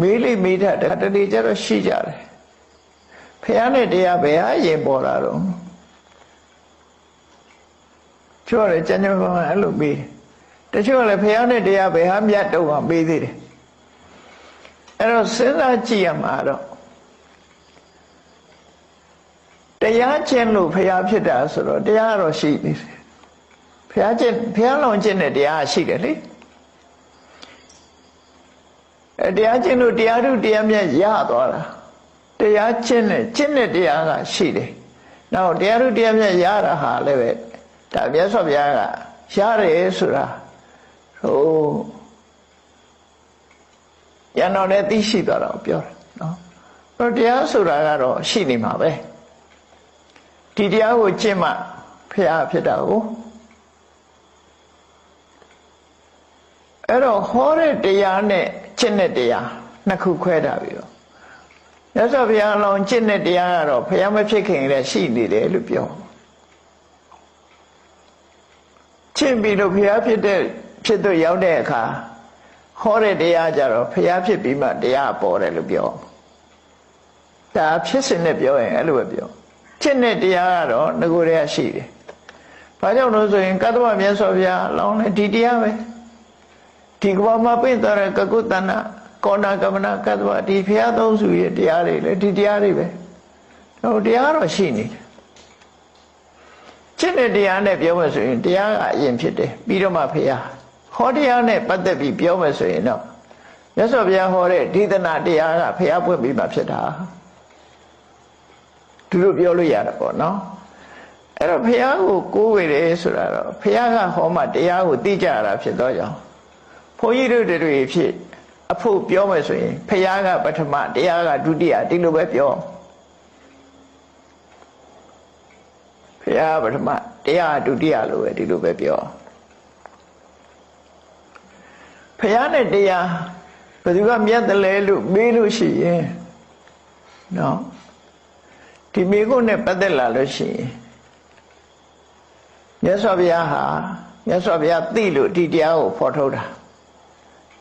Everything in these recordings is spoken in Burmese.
မေးလိမေးတာတတတိကျတော့ရှိကြတယ်ဖះနဲ့တရားဘယ်ဟာရင်ပေါ်လာတော့ချို့လည်းကျန်ကျန်ပါအဲ့လိုမေးတယ်တချို့လည်းဖះနဲ့တရားဘယ်ဟာမြတ်တော့မှမေးသေးတယ်အဲ့တော့စဉ်းစားကြည့်ရမှာတော့တရားကျင့်လို့ဖះဖြစ်တာဆိုတော့တရားတော့ရှိနေတယ်ဖះကျင့်ဖះလောင်ကျင့်တဲ့တရားရှိတယ်လေအဲ တရားကျင့်လို့တရားထုတရားမြတ်ရသွားတာတရားကျင့်တဲ့ကျင့်တဲ့တရားကရှိတယ်နောက်တရားထုတရားမြတ်ရတာဟာလည်းပဲဒါမြတ်စွာဘုရားကရတယ်ဆိုတာဟိုရန်တော်လည်းသိရှိသွားတော့ပြောတယ်နော်အဲ့တရားဆိုတာကတော့ရှိနေမှာပဲဒီတရားကိုကျင့်မှဖះဖြစ်တာကိုအဲ့တော့ဟောတဲ့တရားနဲ့ ကျင့်တဲ့တရားနှစ်ခုခွဲတာပြီးတော့မြတ်စွာဘုရားအလောင်းကျင့်တဲ့တရားကတော့ဘုရားမဖြစ်ခင်လည်းရှိနေတယ်လို့ပြောကျင့်ပြီးတော့ဘုရားဖြစ်တဲ့ဖြစ်တော့ရောက်တဲ့အခါဟောတဲ့တရားကြတော့ဘုရားဖြစ်ပြီးမှတရားပေါ်တယ်လို့ပြောဒါဖြစ်စဉ်နဲ့ပြောရင်အဲ့လိုပဲပြောကျင့်တဲ့တရားကတော့ငကိုယ်တည်းရှိတယ်ဘာကြောင့်လို့ဆိုရင်ကတ္တဝမြတ်စွာဘုရားအလောင်းလည်းဒီတရားပဲ ဒီကဘာမှာပြင့်တော်တဲ့ကကုတ္တနာကောဏကမနာကတ္တဝဒီဖျားသုံးစုရဲ့တရားတွေလေဒီတရားတွေပဲဟိုတရားတော့ရှိနေတယ်ကျင့်တဲ့တရားနဲ့ပြောမယ်ဆိုရင်တရားကအရင်ဖြစ်တယ်ပြီးတော့မှဖျားဟောတရားနဲ့ပတ်သက်ပြီးပြောမယ်ဆိုရင်တော့မြတ်စွာဘုရားဟောတဲ့ဒေသနာတရားကဖျားပွင့်ပြီးမှဖြစ်တာသူတို့ပြောလို့ရတာပေါ့နော်အဲ့တော့ဖះကိုကိုးဝေတယ်ဆိုတာတော့ဖះကဟောမှတရားကိုသိကြရတာဖြစ်တော့ကြောင်း ဘုန်းကြီးတို့တွေဖြစ်အဖို့ပြောမယ်ဆိုရင်ဖះကပထမတရားကဒုတိယဒီလိုပဲပြောဖះပထမတရားဒုတိယလိုပဲဒီလိုပဲပြောဖះနဲ့တရားဘယ်သူကမြတ်တယ်လဲလို့မေးလို့ရှိရင်နော်ဒီမိကုနဲ့ပတ်သက်လာလို့ရှိရင်မြတ်စွာဘုရားဟာမြတ်စွာဘုရားသိလို့ဒီတရားကိုဖော်ထုတ်တာ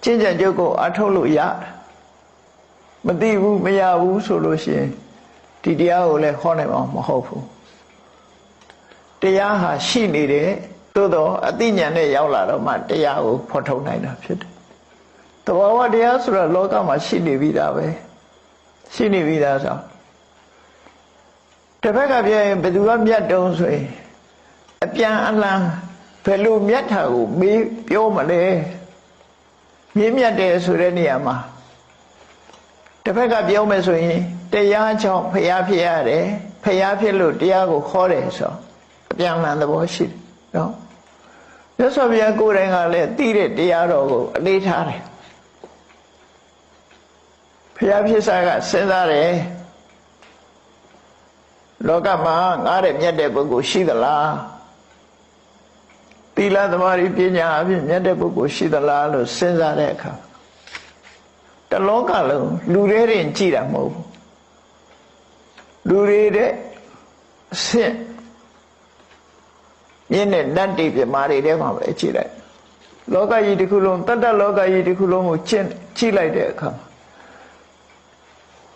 ကျင့်ကြံကြုတ်ကိုအထုတ်လို့ရမသိဘူးမရဘူးဆိုလို့ရှိရင်ဒီတရားကိုလည်းဟောနိုင်မှာမဟုတ်ဘူးတရားဟာရှိနေတယ်သို့တော့အသိဉာဏ်နဲ့ရောက်လာတော့မှတရားကိုဖော်ထုတ်နိုင်တာဖြစ်တယ်တဘာဝတရားဆိုတော့လောကမှာရှိနေပြီသားပဲရှိနေပြီသားဆိုတစ်ဖက်ကပြောရင်ဘယ်သူကမြတ်တုံးဆိုရင်အပြန်အလှန်ဘယ်လိုမြတ်တာကိုမေးပြောမလဲ မြင့်မြတ်တယ်ဆိုတဲ့နေရာမှာတစ်ဖက်ကပြောမယ်ဆိုရင်တရားကြောင့်ဖျားဖြစ်ရတယ်ဖျားဖြစ်လို့တရားကိုခေါ်တယ်ဆိုအပြန်အလှန်သဘောရှိတယ်နော်မြတ်စွာဘုရားကိုယ်တိုင်ကလည်းသိတဲ့တရားတော်ကိုအလေးထားတယ်ဖျားဖြစ်စားကစဉ်းစားတယ်လောကမှာငားတဲ့မြတ်တဲ့ပုဂ္ဂိုလ်ရှိသလား သီလသမာဓိပညာအဖြစ်မြတ်တဲ့ပုဂ္ဂိုလ်ရှိသလားလို့စဉ်းစားတဲ့အခါတလောကလုံးလူတွေရင်ကြည်တာမဟုတ်ဘူးလူတွေတဲ့အဆင့်မြင့်တဲ့နတ်တိပြမာတွေထဲမှာပဲကြည်လိုက်လောကကြီးတစ်ခုလုံးတတ္တလောကကြီးတစ်ခုလုံးကိုကျင့်ကြည့်လိုက်တဲ့အခါ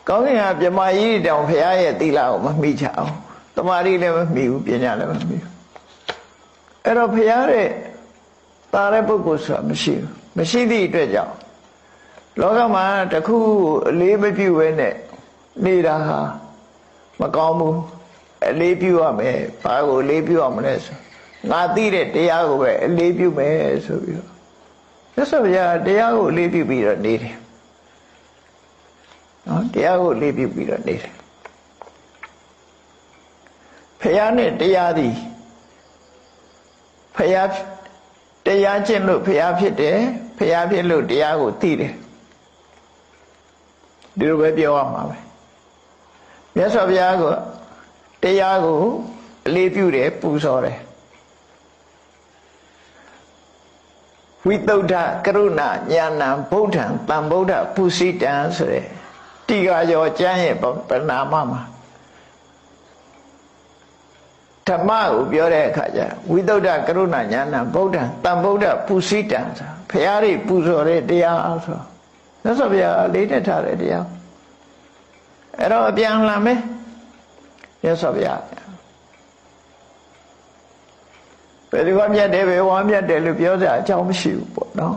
ကောင်းကင်ကမြမကြီးတောင်ဖရာရဲ့သီလကိုမမိချအောင်တမာရီလည်းမမိဘူးပညာလည်းမမိဘူး အဲ့တော့ဖရာတဲ့တာတဲ့ပုဂ္ဂိုလ်ဆိုတာမရှိဘူးမရှိသည့်အတွက်ကြောင့်လောကမှာတခုအလေးမပြုဘဲနဲ့နေတာဟာမကောင်းဘူးအလေးပြုရမယ်ဘာကိုအလေးပြုရမလဲဆိုငါသိတဲ့တရားကိုပဲအလေးပြုမယ်ဆိုပြီးတော့မြတ်စွာဘုရားတရားကိုအလေးပြုပြီးတော့နေတယ်နော်တရားကိုလေးပြုပြီးတော့နေတယ်ဖះနဲ့တရားသည် ဖះတရားကျင့်လို့ဖះဖြစ်တယ်ဖះဖြစ်လို့တရားကိုသိတယ်ဒီလိုပဲပြောရမှာပဲမြတ်စွာဘုရားကတရားကိုအလေးပြုတယ်ပူဇော်တယ်ဝိသုဒ္ဓကရုဏာညာဏံဗုဒ္ဓံတံဗုဒ္ဓပုစိတံဆိုတဲ့တိကာကျော်ကျမ်းရဲ့ပဏာမမှာ ဓမ္မကိုပြောတဲ့အခါကျဝိသုဒ္ဓကရုဏာညာဏဗုဒ္ဓံတံဗုဒ္ဓပုစိတံဆိုဘုရားရိပူဇော်တဲ့တရားဆိုမြတ်စွာဘုရားလေးနဲ့ထားတဲ့တရားအဲ့တော့အပြန်အလှန်ပဲမြတ်စွာဘုရားဘယ်ဒီကမြတ်တယ်ဘယ်ဝါမြတ်တယ်လို့ပြောကြအကြောင်းမရှိဘူးပေါ့နော်